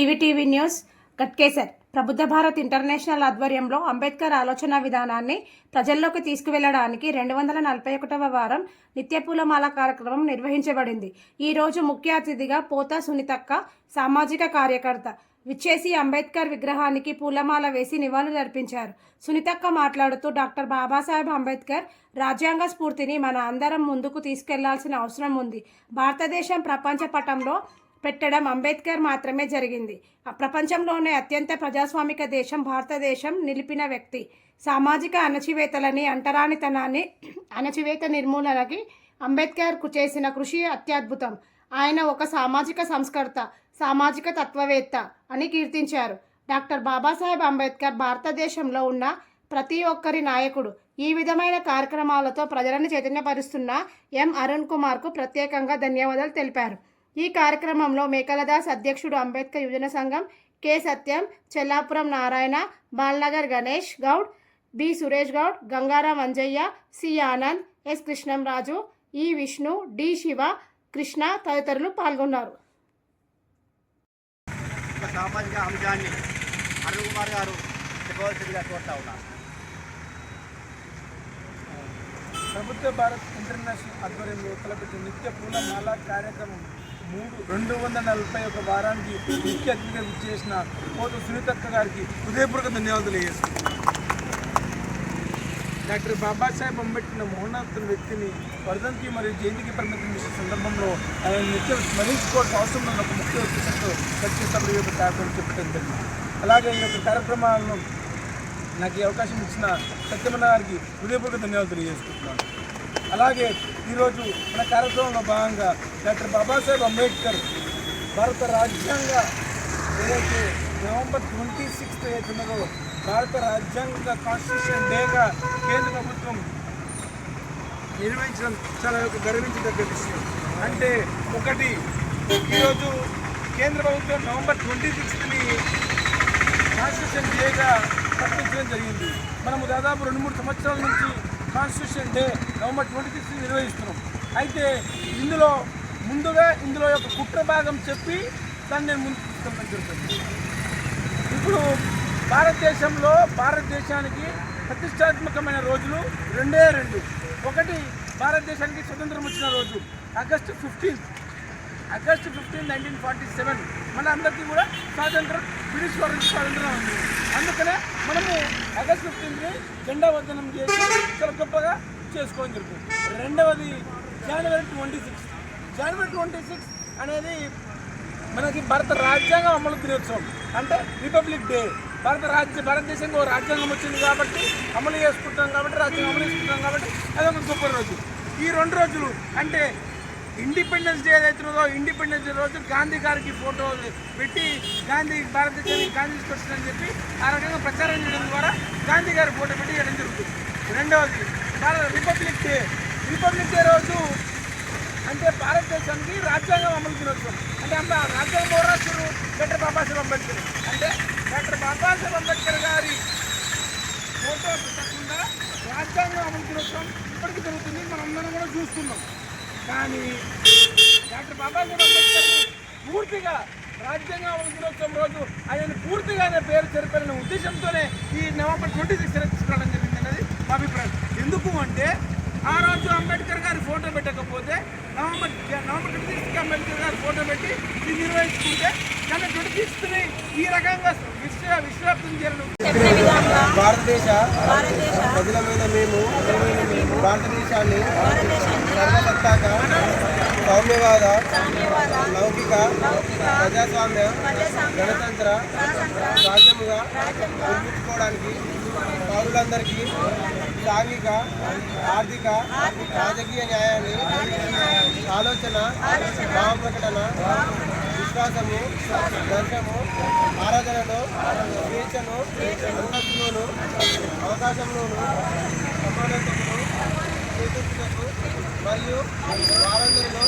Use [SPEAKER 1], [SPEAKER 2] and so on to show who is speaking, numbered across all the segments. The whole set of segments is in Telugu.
[SPEAKER 1] GV TV news Ghatkesar. Prabuddha Bharat International ఆధ్వర్యంలో అంబేద్కర్ ఆలోచన విధానాన్ని ప్రజల్లోకి తీసుకువెళ్ళడానికి రెండు వందల నలభై ఒకటవ వారం నిత్య పూలమాల కార్యక్రమం నిర్వహించబడింది. ఈ రోజు ముఖ్య అతిథిగా పోతా సునీతక్క సామాజిక కార్యకర్త విచ్చేసి అంబేద్కర్ విగ్రహానికి పూలమాల వేసి నివాళులర్పించారు సునీతక్క మాట్లాడుతూ డాక్టర్ బాబాసాహెబ్ అంబేద్కర్ రాజ్యాంగ స్ఫూర్తిని మన అందరం ముందుకు తీసుకెళ్ళాల్సిన అవసరం ఉంది. భారతదేశం ప్రపంచ పటంలో పెట్టడం అంబేద్కర్ మాత్రమే జరిగింది. ఆ ప్రపంచంలోనే అత్యంత ప్రజాస్వామిక దేశం భారతదేశం నిలిపిన వ్యక్తి. సామాజిక అణచివేతలని అంటరానితనాన్ని అణచివేత నిర్మూలనకి అంబేద్కర్కు చేసిన కృషి అత్యద్భుతం. ఆయన ఒక సామాజిక సంస్కర్త సామాజిక తత్వవేత్త అని కీర్తించారు. డాక్టర్ బాబాసాహెబ్ అంబేద్కర్ భారతదేశంలో ఉన్న ప్రతి ఒక్కరి నాయకుడు ఈ విధమైన కార్యక్రమాలతో ప్రజలను చైతన్యపరుస్తున్న ఎం. అరుణ్ కుమార్కు ప్రత్యేకంగా ధన్యవాదాలు తెలిపారు. ఈ కార్యక్రమంలో మేకలదాస్ అధ్యక్షుడు అంబేద్కర్ యువజన సంఘం K Satyam Chellapuram Narayana Balanagar Ganesh Goud B Suresh Goud Gangaram Anjaiah C Anand S Krishnamraju E Vishnu D Shiva Krishna తదితరులు పాల్గొన్నారు.
[SPEAKER 2] సామాజిక అంశాన్ని అరుణ్ కుమార్ గారు చెప్పవలసిందిగా కోరుతా ఉన్నారు
[SPEAKER 3] ప్రభుత్వ భారత్ ఇంటర్నేషనల్ ఆధ్వర్యంలో తలపెట్టిన నిత్య పూలమాల కార్యక్రమం మూడు రెండు వందల నలభై ఒక వారానికి ముఖ్య అతిథిగా విచ్చేసిన కోత సునీతక్క గారికి హృదయపూర్వక ధన్యవాదాలు తెలియజేస్తున్నాను. డాక్టర్ బాబాసాహెబ్ అంబేద్కర్ మహోన్నత వ్యక్తిని వరదంతి మరియు జయంతికి పరిమితం చేసే సందర్భంలో ఆయన నిత్యం స్మరించుకోవాల్సిన అవసరం ఉన్న ఒక ముఖ్య ఉద్దేశంతో ఖచ్చితంగా ఈ యొక్క కార్యక్రమం చెప్పడం జరిగింది. అలాగే ఈ యొక్క కార్యక్రమాలను నాకు ఈ అవకాశం ఇచ్చిన సత్యమన్న గారికి హృదయపూర్వక ధన్యవాదాలు తెలియజేసుకుంటున్నాను అలాగే ఈరోజు మన కార్యక్రమంలో భాగంగా డాక్టర్ బాబాసాహెబ్ అంబేద్కర్ భారత రాజ్యాంగ ఏదైతే నవంబర్ ట్వంటీ సిక్స్త్ ఏదైతున్నదో భారత రాజ్యాంగ కాన్స్టిట్యూషన్ డేగా కేంద్ర ప్రభుత్వం నిర్వహించడం చాలా ఒక గర్వించదగ్గ విషయం. అంటే ఒకటి ఈరోజు కేంద్ర ప్రభుత్వం నవంబర్ ట్వంటీ సిక్స్త్ని కాన్స్టిట్యూషన్ డేగా ప్రకటించడం జరిగింది. మనము దాదాపు రెండు మూడు సంవత్సరాల నుంచి constitution day November twenty six నిర్వహిస్తున్నాం. అయితే ఇందులో ముందుగా ఇందులో యొక్క కుట్ర భాగం చెప్పి దాన్ని నేను ముందుకు తీసుకెళ్ళడం జరుగుతుంది. ఇప్పుడు భారతదేశంలో భారతదేశానికి ప్రతిష్టాత్మకమైన రోజులు రెండే రెండు. ఒకటి భారతదేశానికి స్వతంత్రం వచ్చిన రోజు August fifteenth August fifteen nineteen forty seven మన అందరికీ కూడా స్వాతంత్రం బ్రిటిష్ వారికి స్వాతంత్రం ఉంది. అందుకనే మనము ఆగస్ట్ ఫిఫ్టీన్త్ని జెండా వందనం చేసి చాలా గొప్పగా చేసుకోవడం జరుగుతుంది. రెండవది జనవరి ట్వంటీ సిక్స్ జనవరి ట్వంటీ సిక్స్ అనేది మనకి భారత రాజ్యాంగం అమలు దినోత్సవం. అంటే రిపబ్లిక్ డే భారత రాజ్య భారతదేశంలో రాజ్యాంగం వచ్చింది కాబట్టి అమలు చేసుకుంటాం కాబట్టి రాజ్యాంగం అమలు చేసుకుంటాం కాబట్టి అదొక గొప్ప రోజు. ఈ రెండు రోజులు అంటే ఇండిపెండెన్స్ డే ఏదైతున్నదో ఇండిపెండెన్స్ డే రోజు గాంధీ గారికి ఫోటో పెట్టి గాంధీ భారతదేశానికి గాంధీ తీసుకొచ్చిందని చెప్పి ఆ రకంగా ప్రచారం చేయడం ద్వారా గాంధీ గారి ఫోటో పెట్టి చేయడం జరుగుతుంది. రెండవది భారత రిపబ్లిక్ డే రిపబ్లిక్ డే రోజు అంటే భారతదేశానికి రాజ్యాంగం అమలు దినోత్సవం. అంటే అంత రాజ్యాంగం ఎవరు డాక్టర్ బాబాసాహెబ్ అంబేద్కర్. అంటే డాక్టర్ బాబాసాహెబ్ అంబేద్కర్ గారి ఫోటో పెట్టకుండా రాజ్యాంగం అమలు దినోత్సవం ఇప్పటికీ జరుగుతుంది. మనందరం కూడా చూస్తున్నాం. కానీ డాక్టర్ బాబాసాహెబ్ అంబేద్కర్ పూర్తిగా రాజ్యాంగం దినోత్సవం రోజు ఆయన పూర్తిగా ఆయన పేరు చెరిపోయిన ఉద్దేశంతోనే ఈ నవంబర్ ట్వంటీ సిక్స్ తీసుకురావడం జరిగింది అనేది మా అభిప్రాయం. ఎందుకు అంటే ఆ రోజు అంబేద్కర్ గారి ఫోటో పెట్టకపోతే నవంబర్ నవంబర్ ట్వంటీ సిక్స్కి అంబేద్కర్ గారి ఫోటో పెట్టి ఇది నిర్వహించుకుంటే కానీ ట్వంటీ సిక్స్త్ని ఈ రకంగా విశ్వ విశ్వవ్యాప్తం చేయడం
[SPEAKER 2] భారతదేశ ప్రజలమైన మేము భారతదేశాన్ని సర్వసత్తాక సౌమ్యవాద లౌకిక ప్రజాస్వామ్య గణతంత్ర రాజ్యముగా నిర్మించుకోవడానికి పౌరులందరికీ సాంఘిక ఆర్థిక రాజకీయ న్యాయాన్ని ఆలోచన భావ ప్రకటన విశ్వాసము దర్శము ఆరాధనలో స్వేచ్ఛను అంతస్తులోను అవకాశంలోను సమానతను మరియు వారందరిలో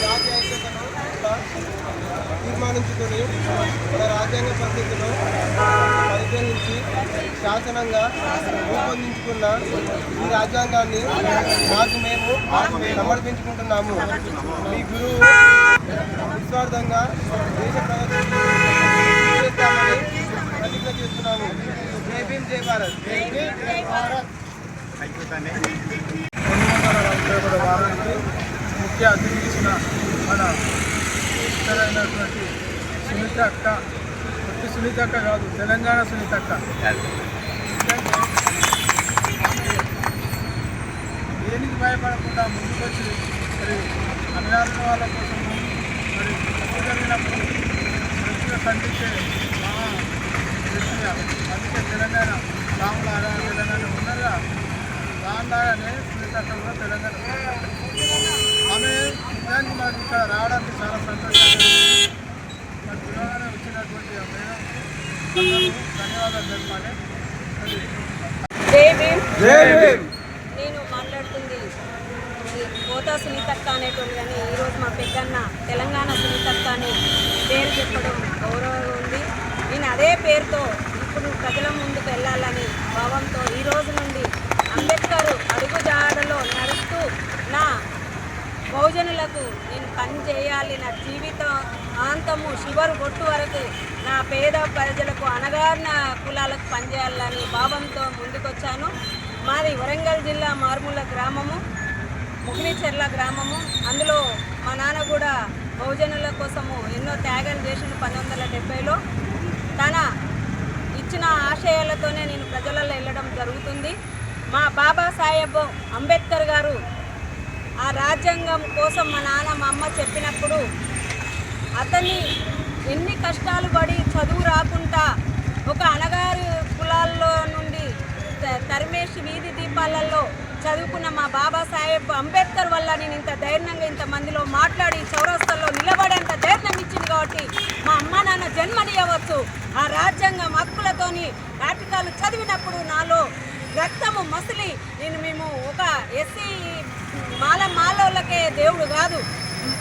[SPEAKER 2] జాతి ఐక్యతను తీర్మానించుకొని మన రాజ్యాంగ పరిస్థితులు పరిశీలించి శాసనంగా రూపొందించుకున్న ఈ రాజ్యాంగాన్ని మాకు మేము సమర్పించుకుంటున్నాము. మీ గురువు నిస్వార్థంగా దేశ ప్రజలు చేస్తున్నాము
[SPEAKER 3] జై భీమ్ జై భారత్ జై భీమ్ జై భారత్. వారానికి ముఖ్య అతిథి ఇచ్చిన మన ఇష్టమైనటువంటి సునీత అక్క ప్రతి సునీత అక్క కాదు తెలంగాణ సునీత అక్క దేనికి భయపడకుండా ముందుకొచ్చి మరి అభిలాషణ వాళ్ళ కోసం మరి తప్పు జరిగినప్పుడు మంచిగా ఖండించే మహా అందుకే తెలంగాణ రాముల తెలంగాణ ఉన్నదా తెలంగాణ ఆమె మాకు ఇక్కడ రావడానికి చాలా సంతోషంగా. మరి వచ్చినటువంటి ధన్యవాదాలు
[SPEAKER 4] నేను మాట్లాడుతుంది కోతా సునీతక్క అనేటువంటి కానీ ఈరోజు మా పెద్దన్న తెలంగాణ సునీతక్క అని పేరు చెప్పడం గౌరవంగా ఉంది. నేను అదే పేరుతో ఇప్పుడు ప్రజల ముందుకు వెళ్ళాలని భావంతో ఈ రోజు నుండి అంబేద్కర్ అడుగుజాడలో నడుస్తూ నా గిరిజనులకు నేను పని చేయాలి నా జీవితం ఆంతము చివరి కొట్టు వరకు నా పేద ప్రజలకు అనగారిన కులాలకు పనిచేయాలని భావంతో ముందుకొచ్చాను. మాది వరంగల్ జిల్లా మార్ముల గ్రామము ముగ్నిచెర్ల గ్రామము. అందులో మా నాన్న కూడా బహుజనుల కోసము ఎన్నో త్యాగాలు చేసిన పంతొమ్మిది వందల డెబ్బైలో. తన ఇచ్చిన ఆశయాలతోనే నేను ప్రజలలో వెళ్ళడం జరుగుతుంది. మా బాబాసాహెబ్ అంబేద్కర్ గారు ఆ రాజ్యాంగం కోసం మా నాన్న మా అమ్మ చెప్పినప్పుడు అతన్ని ఎన్ని కష్టాలు పడి చదువు రాకుండా ఒక అనగారు కులాల్లో నుండి త- తరిమేసి వీధి దీపాలలో చదువుకున్న మా బాబాసాహెబ్ అంబేద్కర్ వల్ల నేను ఇంత ధైర్యంగా ఇంత మందిలో మాట్లాడి చౌరస్తల్లో నిలబడేంత ధైర్యం ఇచ్చింది కాబట్టి మా అమ్మ నాన్న జన్మనియవచ్చు ఆ రాజ్యాంగం హక్కులతోని నాటకాలు చదివినప్పుడు నాలో రక్తము మసిలి నేను మేము ఒక ఎస్సీ మాల మాలోళ్ళకే దేవుడు కాదు.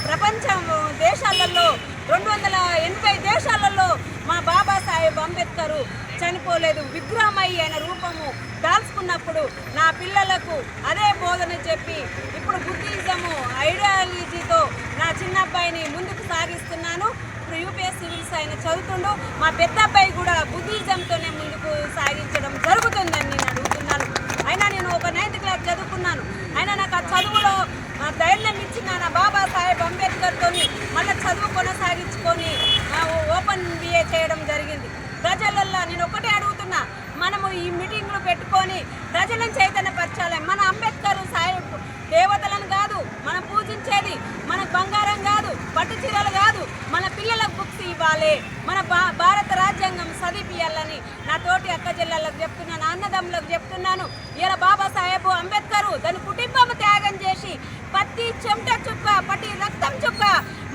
[SPEAKER 4] ప్రపంచం దేశాలలో రెండు వందల ఎనభై దేశాలలో మా బాబాసాహెబ్ అంబేద్కర్ చనిపోలేదు. విగ్రహమై ఆయన రూపము దాల్చుకున్నప్పుడు నా పిల్లలకు అదే బోధన చెప్పి ఇప్పుడు బుద్ధిజము ఐడియాలజీతో నా చిన్న అబ్బాయిని ముందుకు సాగిస్తున్నాను. ఇప్పుడు యూపీఎస్ సివిల్స్ ఆయన చదువుతుండు. మా పెద్ద అబ్బాయి కూడా బుద్ధిజంతోనే ముందుకు సాగించడం జరుగుతుందని నేను అడుగుతున్నాను. అయినా నేను ఒక నైన్త్ క్లాస్ చదువుకున్నాను. అయినా ఆ ధైర్యం నా బాబా సాహెబ్ అంబేద్కర్తో మళ్ళీ చదువు కొనసాగించుకొని ఓపెన్ బిఏ చేయడం జరిగింది. ప్రజలల్లో నేను ఒకటే అడుగుతున్నా మనము ఈ మీటింగ్లు పెట్టుకొని ప్రజలను చైతన్యపరచాలి. మన అంబేద్కర్ సాహెబ్ దేవతలను కాదు మనం పూజించేది మన బంగారం కాదు పట్టు చీరలు కాదు మన పిల్లలకు బుక్స్ ఇవ్వాలి. మన భా భారత రాజ్యాంగం చదివియాలని నా తోటి అక్క జిల్లాలకు చెప్తున్నాను అన్నదమ్ములకు చెప్తున్నాను. ఇలా బాబాసాహెబ్ అంబేద్కర్ దాని కుటుంబం ప్రతి చెమట చుక్క పట్టి రక్తం చుక్క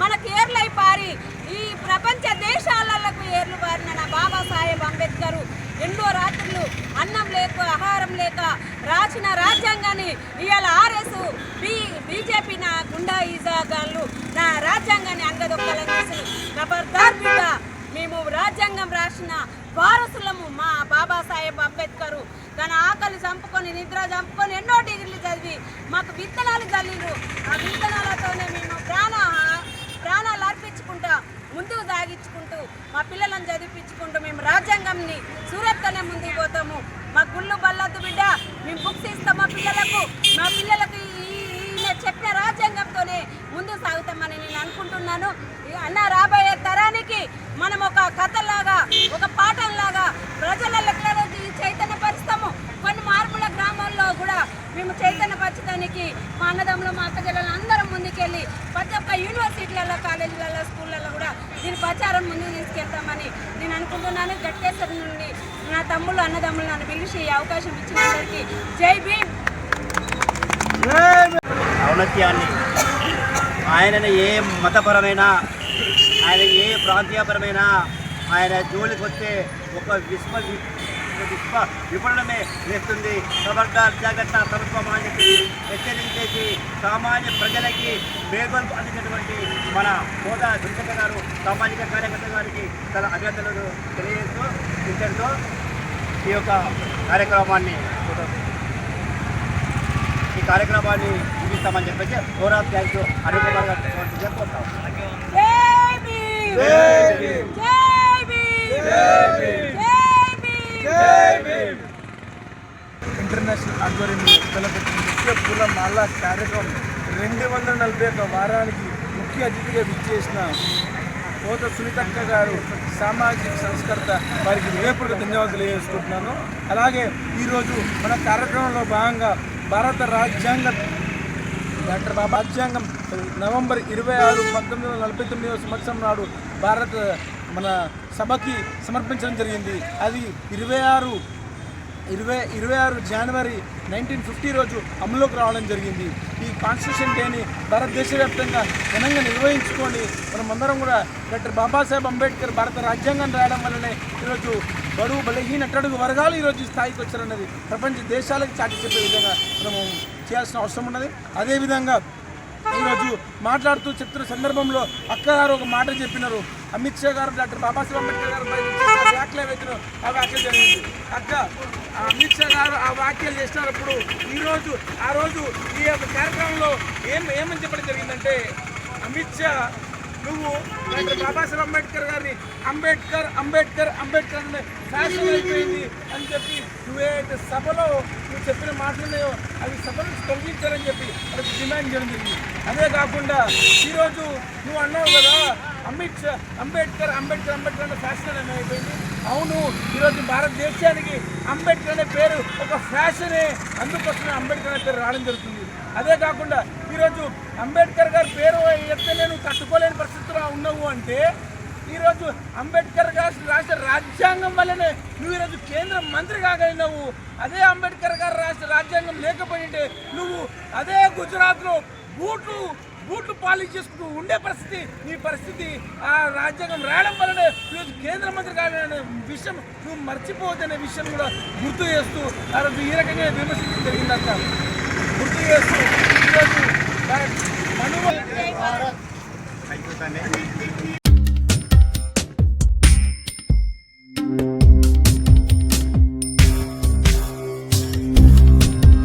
[SPEAKER 4] మన ఏర్లై పారి ఈ ప్రపంచ దేశాలకు ఏర్లు పారిన నా బాబాసాహెబ్ అంబేద్కర్. ఎన్నో రాత్రులు అన్నం లేక ఆహారం లేక రాసిన రాజ్యాంగాన్ని ఇవాళ ఆర్ఎస్ బీ బీజేపీ నా గుండా ఈజాగాళ్ళు. నా రాజ్యాంగాన్ని అంగదొక్కలని చేసిన ఖబర్దార్ బిడ్డ. మేము రాజ్యాంగం రాసిన వారసులము మా బాబాసాహెబ్ అంబేద్కర్ చంపుకొని నిద్ర చంపుకొని ఎన్నో డిగ్రీలు చదివి మాకు విత్తనాలు చల్లిరు. ఆ విత్తనాలతోనే మేము ప్రాణ ప్రాణాలు అర్పించుకుంటా ముందుకు సాగించుకుంటూ మా పిల్లలను చదివించుకుంటూ మేము రాజ్యాంగంని సూరత్గానే ముందుకు పోతాము. మా గుళ్ళు బల్లద్దు బిడ్డ మేము బుక్స్ ఇస్తాం మా పిల్లలకు. మా పిల్లలకు ఈ- ఈయన చెప్పిన రాజ్యాంగంతోనే ముందుకు సాగుతామని నేను అనుకుంటున్నాను. అన్న రాబోయే తరానికి మనం ఒక కథలాగా ఒక పాఠంలాగా ప్రజల మేము చైతన్యపరచడానికి మా అన్నదమ్ములు మా అక్కజల్లలు అందరం ముందుకెళ్ళి ప్రతి ఒక్క యూనివర్సిటీలలో కాలేజీలలో స్కూళ్ళల్లో కూడా దీని ప్రచారం ముందుకు తీసుకెళ్తామని నేను అనుకుంటున్నాను. గట్టేశ్వరి నుండి నా తమ్ముళ్ళు అన్నదమ్ములు నన్ను పిలిచి అవకాశం ఇచ్చినందరికీ జై భీమ్!
[SPEAKER 2] ఔన్నత్యాన్ని ఆయన ఏ మతపరమైన ఆయన ఏ ప్రాంతీయపరమైన ఆయన జోలికి వస్తే ఒక విశ్వ విశ్వ విపణమే వేస్తుంది ఖబర్దార్ జాగ్రత్త ప్రభుత్వం అని చెప్పి హెచ్చరించేసి సామాన్య ప్రజలకి మేల్కొల్పు అందించినటువంటి మన హోదా దుర్గత గారు సామాజిక కార్యకర్త గారికి తన అభ్యర్థులను తెలియజేస్తూ ఇంతటితో ఈ యొక్క కార్యక్రమాన్ని ఈ కార్యక్రమాన్ని ముగిస్తామని చెప్పేసి ఓవరాల్ థ్యాంక్స్ అనిల్ కుమార్ గారు చెప్పుకుంటాం
[SPEAKER 4] జై భీమ్
[SPEAKER 3] జై భీమ్.
[SPEAKER 4] జై భీమ్
[SPEAKER 3] జై భీమ్.
[SPEAKER 4] జై భీమ్
[SPEAKER 3] జై భీమ్ ఇంటర్నేషనల్ ఆధ్వర్యంలో తెలంగాణ కార్యక్రమం రెండు వందల వారానికి ముఖ్య అతిథిగా విచ్చేసిన కోత సునీతక్క గారు సామాజిక సంస్కర్త వారికి హృదయపూర్వక ధన్యవాదాలు తెలియజేసుకుంటున్నాను. అలాగే ఈరోజు మన కార్యక్రమంలో భాగంగా భారత రాజ్యాంగ డాక్టర్ బాబా రాజ్యాంగం నవంబర్ ఇరవై ఆరు పంతొమ్మిది వందల నలభై తొమ్మిదవ సంవత్సరం నాడు భారత మన సభకి సమర్పించడం జరిగింది. అది ఇరవై ఆరు ఇరవై ఇరవై ఆరు జనవరి నైన్టీన్ ఫిఫ్టీ రోజు అమలులోకి రావడం జరిగింది. ఈ కాన్స్టిట్యూషన్ డేని భారతదేశ వ్యాప్తంగా ఘనంగా నిర్వహించుకొని మనమందరం కూడా డాక్టర్ బాబాసాహెబ్ అంబేద్కర్ భారత రాజ్యాంగాన్ని రాయడం వల్లనే ఈరోజు బడుగు బలహీన అట్టడుగు వర్గాలు ఈరోజు స్థాయికి వచ్చారన్నది ప్రపంచ దేశాలకు చాటి చెప్పే విధంగా మనము చేయాల్సిన అవసరం ఉన్నది. అదేవిధంగా ఈరోజు మాట్లాడుతూ చెప్తున్న సందర్భంలో అక్క గారు ఒక మాట చెప్పినారు. అమిత్ షా గారు డాక్టర్ బాబాసాహెబ్ అంబేద్కర్ గారు వ్యాఖ్యలు ఏవైతున్నారో ఆ వ్యాఖ్యలు జరిగింది. అక్క ఆ అమిత్ షా గారు ఆ వ్యాఖ్యలు చేసినప్పుడు ఈరోజు ఆ రోజు ఈ యొక్క కార్యక్రమంలో ఏం ఏమని చెప్పడం జరిగిందంటే అమిత్ షా నువ్వు డాక్టర్ బాబాసాహెబ్ అంబేద్కర్ గారిని అంబేద్కర్ అంబేద్కర్ అంబేద్కర్ అనే ఫ్యాషన్ అయిపోయింది అని చెప్పి నువ్వేదైతే సభలో నువ్వు చెప్పిన మాటలున్నాయో అవి సభ నుంచి తొలగించారని చెప్పి వాళ్ళకి డిమాండ్ చేయడం జరిగింది. అదే కాకుండా ఈరోజు నువ్వు అన్నావు కదా అమిత్ అంబేద్కర్ అంబేద్కర్ అంబేద్కర్ అనే ఫ్యాషన్ అనేది అయిపోయింది. అవును ఈరోజు భారతదేశానికి అంబేద్కర్ అనే పేరు ఒక ఫ్యాషనే అందుకోసమే అంబేద్కర్ అనే పేరు రావడం జరుగుతుంది. అదే కాకుండా ఈరోజు అంబేద్కర్ గారి పేరు ఎత్తే నేను తట్టుకోలేని పరిస్థితిలో ఉన్నావు అంటే ఈరోజు అంబేద్కర్ గారు రాసిన రాజ్యాంగం వల్లనే నువ్వు ఈరోజు కేంద్ర మంత్రి కాగలిగినావు అదే అంబేద్కర్ గారు రాసిన రాజ్యాంగం లేకపోయింటే నువ్వు అదే గుజరాత్లో బూట్లు బూట్లు పాలిష్ చేసుకుంటూ ఉండే పరిస్థితి నీ పరిస్థితి ఆ రాజ్యాంగం రాయడం వల్లనే ఈరోజు కేంద్ర మంత్రి కావాలనే విషయం నువ్వు మర్చిపోవద్దనే విషయం కూడా గుర్తు చేస్తూ ఆ ఈ రకంగా విమర్శించడం జరిగిందంట గుర్తు చేస్తూ ఈరోజు మనువ